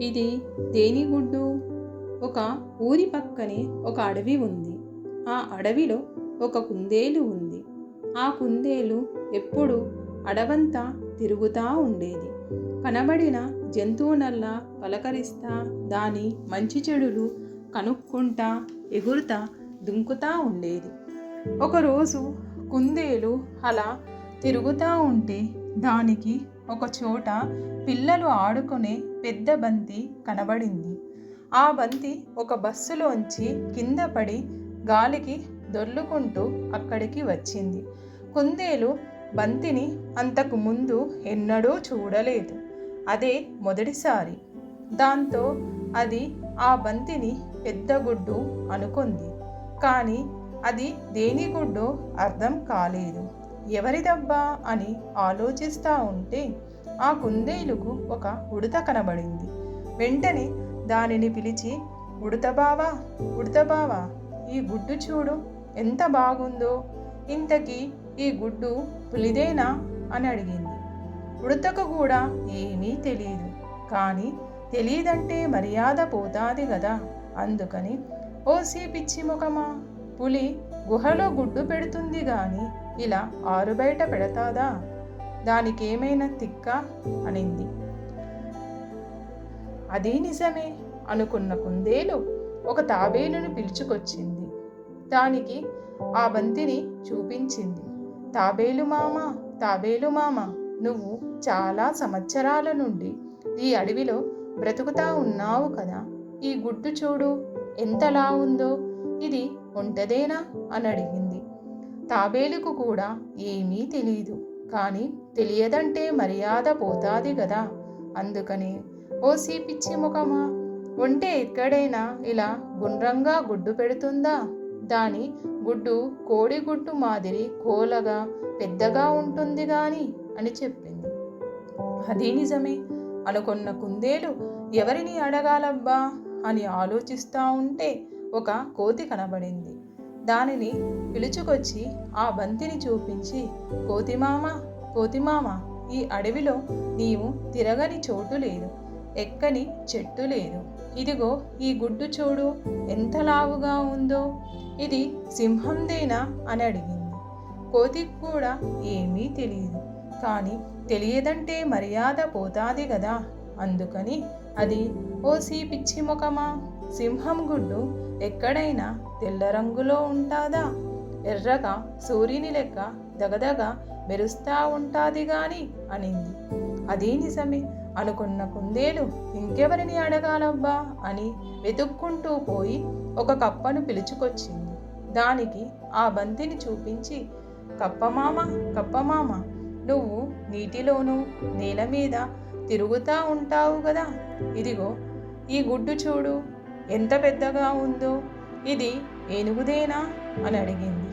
ఇది దేనిగుడ్డు ఒక ఊరి పక్కనే ఒక అడవి ఉంది. ఆ అడవిలో ఒక కుందేలు ఉంది. ఆ కుందేలు ఎప్పుడు అడవంతా తిరుగుతా ఉండేది. కనబడిన జంతువునల్లా పలకరిస్తా దాని మంచి చెడులు కనుక్కుంటా ఎగురుతా దుంకుతా ఉండేది. ఒకరోజు కుందేలు అలా తిరుగుతూ ఉంటే దానికి ఒక చోట పిల్లలు ఆడుకునే పెద్ద బంతి కనబడింది. ఆ బంతి ఒక బస్సులోంచి కింద పడి గాలికి దొర్లుకుంటూ అక్కడికి వచ్చింది. కుందేలు బంతిని అంతకు ముందు ఎన్నడూ చూడలేదు. అదే మొదటిసారి. దాంతో అది ఆ బంతిని పెద్ద గుడ్డు అనుకుంది. కానీ అది దేని గుడ్డో అర్థం కాలేదు. ఎవరిదబ్బా అని ఆలోచిస్తూ ఉంటే ఆ కుందేలుకు ఒక ఉడత కనబడింది. వెంటనే దానిని పిలిచి ఉడత బావా ఉడత బావా ఈ గుడ్డు చూడు ఎంత బాగుందో. ఇంతకీ ఈ గుడ్డు పులిదేనా? అని అడిగింది. ఉడతకు కూడా ఏమీ తెలియదు కానీ తెలియదంటే మర్యాద పోతాది కదా అందుకని ఓసి పిచ్చి ముఖమా పులి గుహలో గుడ్డు పెడుతుంది గాని ఇలా ఆరుబయట పెడతాదా? దానికేమైనా తిక్క? అనింది. అదే నిజమే అనుకున్న కుందేలు ఒక తాబేలును పిలుచుకొచ్చింది. దానికి ఆ బంతిని చూపించింది. తాబేలు మామ తాబేలు మామ నువ్వు చాలా సంవత్సరాల నుండి ఈ అడవిలో బ్రతుకుతా ఉన్నావు కదా. ఈ గుడ్డు చూడు ఎంతలా ఉందో. ఇది ఒంటదేనా అని అడిగింది. తాబేలుకు కూడా ఏమీ తెలియదు కానీ తెలియదంటే మర్యాద పోతాది కదా అందుకని ఓసి పిచ్చి ముఖమా? ఒంటే ఎక్కడైనా ఇలా గుండ్రంగా గుడ్డు పెడుతుందా? దాని గుడ్డు కోడి గుడ్డు మాదిరి కోలగా పెద్దగా ఉంటుంది గాని అని చెప్పింది. అది నిజమే. అనుకున్న కుందేలు ఎవరిని అడగాలబ్బా? అని ఆలోచిస్తూ ఉంటే ఒక కోతి కనబడింది. దానిని పిలుచుకొచ్చి ఆ బంతిని చూపించి కోతిమామ కోతిమామ ఈ అడవిలో నీవు తిరగని చోటు లేదు ఎక్కని చెట్టు లేదు. ఇదిగో ఈ గుడ్డు చూడు ఎంత లావుగా ఉందో. ఇది సింహందేనా? అని అడిగింది. కోతికి కూడా ఏమీ తెలియదు కానీ తెలియదంటే మర్యాద పోతాది కదా అందుకని అది ఓసి పిచ్చి ముఖమా? సింహం గుడ్డు ఎక్కడైనా తెల్ల రంగులో ఉంటాదా ఎర్రగా సూర్యుని లెక్క దగదగ మెరుస్తా ఉంటాది గాని అనింది. అదే నిజమే. అనుకున్న కుందేలు ఇంకెవరిని అడగాలబ్బా? అని వెతుక్కుంటూ పోయి ఒక కప్పను పిలుచుకొచ్చింది. దానికి ఆ బంతిని చూపించి కప్పమామ కప్పమామ నువ్వు నీటిలోనూ నేల మీద తిరుగుతూ ఉంటావు కదా. ఇదిగో ఈ గుడ్డు చూడు ఎంత పెద్దగా ఉందో. ఇది ఏనుగుదేనా? అని అడిగింది.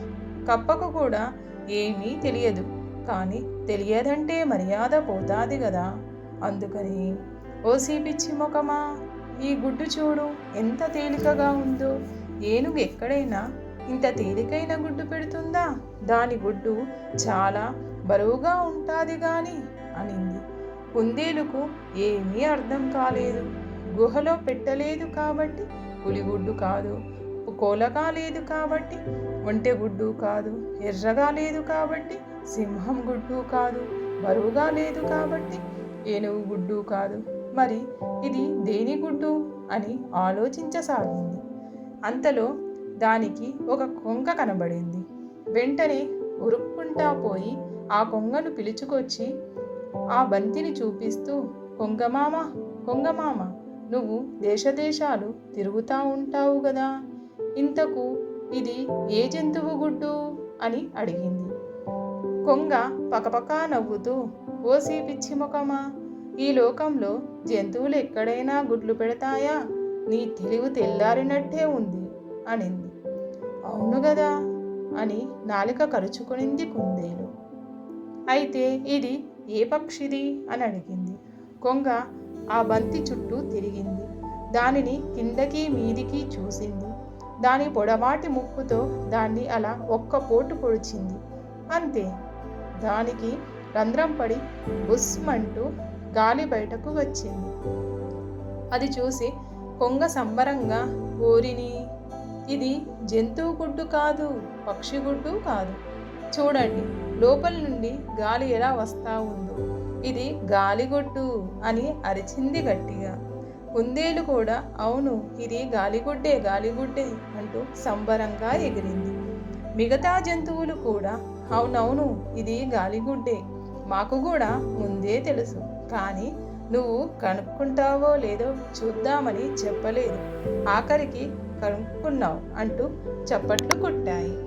కప్పకు కూడా ఏమీ తెలియదు కానీ తెలియదంటే మర్యాద పోతాది కదా. అందుకని ఓసి పిచ్చి ముఖమా ఈ గుడ్డు చూడు ఎంత తేలికగా ఉందో. ఏనుగు ఎక్కడైనా ఇంత తేలికైన గుడ్డు పెడుతుందా? దాని గుడ్డు చాలా బరువుగా ఉంటుంది కానీ అనింది. కుందేలుకు ఏమీ అర్థం కాలేదు. గుహలో పెట్టలేదు కాబట్టి పులిగుడ్డు కాదు. కోలగా లేదు కాబట్టి ఒంటె గుడ్డు కాదు. ఎర్రగా లేదు కాబట్టి సింహం గుడ్డు కాదు. బరువుగా లేదు కాబట్టి ఏనుగు గుడ్డు కాదు. మరి ఇది దేని గుడ్డు అని ఆలోచించసాగింది. అంతలో దానికి ఒక కొంక కనబడింది. వెంటనే ఉరుక్కుంటా పోయి ఆ కొంగను పిలుచుకొచ్చి ఆ బంతిని చూపిస్తూ కొంగమామ కొంగమామ నువ్వు దేశదేశాలు తిరుగుతూ ఉంటావు కదా ఇంతకు ఇది ఏ జంతువు గుడ్డు అని అడిగింది. కొంగ పకపకా నవ్వుతూ ఓసి పిచ్చి ముఖమా ఈ లోకంలో జంతువులు ఎక్కడైనా గుడ్లు పెడతాయా? నీ తెలివి తెల్లారినట్టే ఉంది అనింది. అవును గదా అని నాలిక కరుచుకునింది కుందేలు. అయితే ఇది ఏ పక్షిది? అని అడిగింది. కొంగ ఆ బంతి చుట్టూ తిరిగింది. దానిని కిందకి మీదికి చూసింది. దాని పొడవాటి ముక్కుతో దాన్ని అలా ఒక్క పోటు పొడిచింది. అంతే. దానికి రంధ్రం పడి బుస్మంటూ గాలి బయటకు వచ్చింది. అది చూసి కొంగ సంబరంగా ఓరిని ఇది జంతువు గుడ్డు కాదు పక్షి గుడ్డు కాదు. చూడండి లోపల నుండి గాలి ఎలా వస్తా ఉందో. ఇది గాలిగొడ్డు అని అరిచింది గట్టిగా. కుందేలు కూడా అవును ఇది గాలిగుడ్డే గాలిగుడ్డే అంటూ సంబరంగా ఎగిరింది. మిగతా జంతువులు కూడా అవునవును ఇది గాలిగుడ్డే. మాకు కూడా ముందే తెలుసు కానీ నువ్వు కనుక్కుంటావో లేదో చూద్దామని చెప్పలేదు. ఆఖరికి కనుక్కున్నావు అంటూ చప్పట్లు కొట్టాయి.